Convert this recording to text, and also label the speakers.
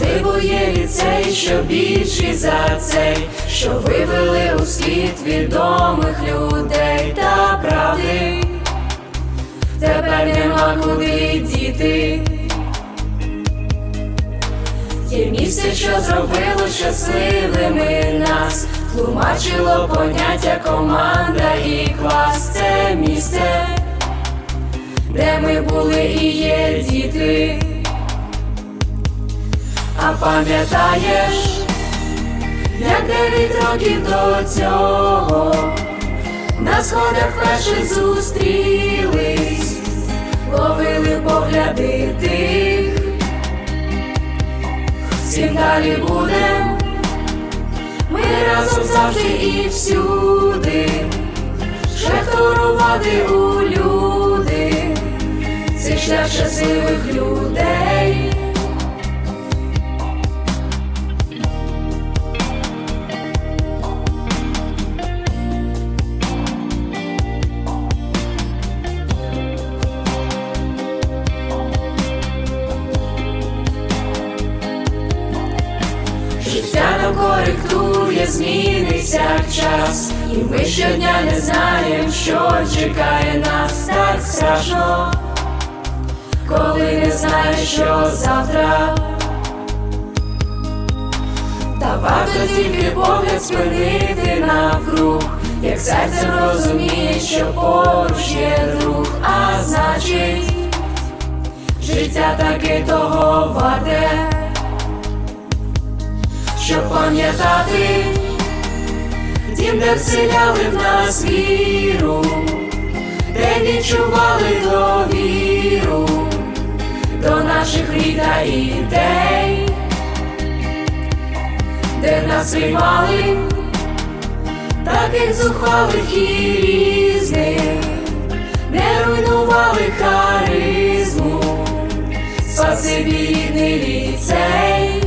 Speaker 1: Можливо, є ліцей, що більший за цей, що вивели у світ відомих людей та правди. Тепер нема куди діти. Є місце, що зробило щасливими нас, тлумачило поняття команда і клас. Це місце, де ми були і є діти. А пам'ятаєш, як дев'ять років до цього на сходах вперше зустрілись, ловили погляди тих, всім далі будем, ми разом завжди і всюди, шахтурувати у люди, цей шлях щасливих людей. Коректує, зміниться час, і ми щодня не знаємо, що чекає нас. Так страшно, коли не знаєш, що завтра. Та варто тільки погляд спинити навкруг, як серце розуміє, що поруч є друг, а значить, життя таки того варте щоб пам'ятати, дім, де вселяли в нас віру, де відчували довіру до наших мрій та ідей, де нас приймали таких зухвалих і різних, не руйнували харизму, спасибі рідний ліцей.